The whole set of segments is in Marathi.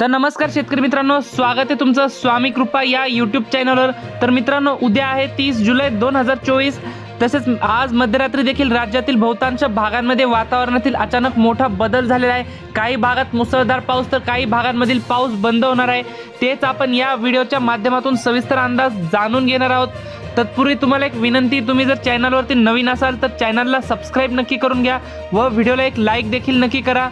तर नमस्कार शेतकरी मित्रांनो स्वागत आहे तुमचं स्वामी कृपा या यूट्यूब चॅनलवर तर मित्रांनो उद्या आहे तीस जुलै दोन हजार चोवीस. तसेच आज मध्यरात्री देखील राज्यातील बहुतांश भागांमध्ये वातावरणातील अचानक मोठा बदल झालेला आहे. काही भागात मुसळधार पाऊस तर काही भागांमधील पाऊस बंद होणार आहे. तेच आपण या व्हिडिओच्या माध्यमातून सविस्तर अंदाज जाणून घेणार आहोत. तत्पूर्वी तुम्हाला एक विनंती तुम्ही जर चॅनलवरती नवीन असाल तर चॅनलला सबस्क्राईब नक्की करून घ्या व व्हिडिओला एक लाईक देखील नक्की करा.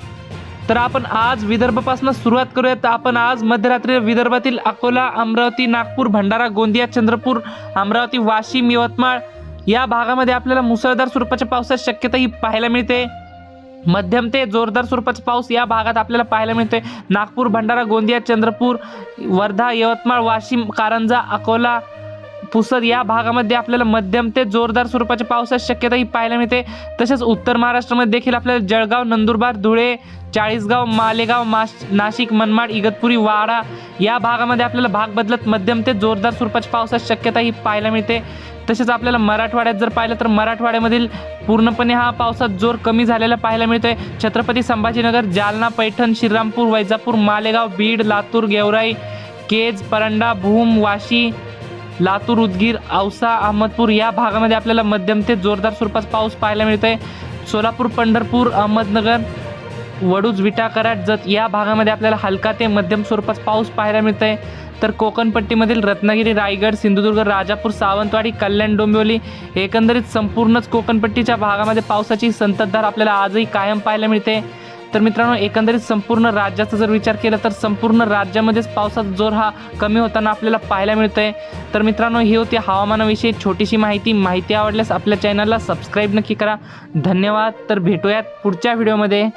तर आपण आज विदर्भापासून सुरुवात करूया तर आपण आज मध्यरात्री विदर्भातील अकोला अमरावती नागपूर भंडारा गोंदिया चंद्रपूर अमरावती वाशिम यवतमाळ या भागामध्ये आपल्याला मुसळधार स्वरूपाच्या पावसाची शक्यता ही पाहायला मिळते. मध्यम ते जोरदार स्वरूपाचा पाऊस या भागात आपल्याला पाहायला मिळतोय. नागपूर भंडारा गोंदिया चंद्रपूर वर्धा यवतमाळ वाशिम कारंजा अकोला पुसद या भागामध्ये आपल्याला मध्यम ते जोरदार स्वरूपाच्या पावसाची शक्यता ही पाहायला मिळते. तसेच उत्तर महाराष्ट्रामध्ये देखील आपल्याला जळगाव नंदुरबार धुळे चाळीसगाव मालेगाव माश नाशिक मनमाड इगतपुरी वाडा या भागामध्ये आपल्याला भाग बदलत मध्यम ते जोरदार स्वरूपाच्या पावसाची शक्यता ही पाहायला मिळते. तसेच आपल्याला मराठवाड्यात जर पाहिलं तर मराठवाड्यामधील पूर्णपणे हा पावसात जोर कमी झालेला पाहायला मिळतोय. छत्रपती संभाजीनगर जालना पैठण श्रीरामपूर वैजापूर मालेगाव बीड लातूर गेवराई केज परंडा भूम वाशी लातूर उदगीर औसा अहमदपूर या भागामध्ये आपल्याला मध्यम ते जोरदार स्वरूपात पाऊस पाहायला मिळतोय. सोलापूर पंढरपूर अहमदनगर वडूज विटा कराड जत या भागामध्ये आपल्याला हलका ते मध्यम स्वरूपात पाऊस पाहायला मिळतोय. तर कोकणपट्टीमधील रत्नागिरी रायगड सिंधुदुर्ग राजापूर सावंतवाडी कल्याण डोंबिवली एकंदरीत संपूर्णच कोकणपट्टीच्या भागामध्ये पावसाची संततधार आपल्याला आजही कायम पाहायला मिळते. तर मित्रांनो एकंदरीत संपूर्ण राज्याचा जर विचार केला तर संपूर्ण राज्यामध्येच पावसाचा जोर हा कमी होताना आपल्याला पाहायला मिळतोय. तर मित्रांनो ही होती हवामानाविषयी छोटीशी माहिती. माहिती आवडल्यास आपल्या चॅनलला सबस्क्राईब नक्की करा. धन्यवाद. तर भेटूयात पुढच्या व्हिडिओमध्ये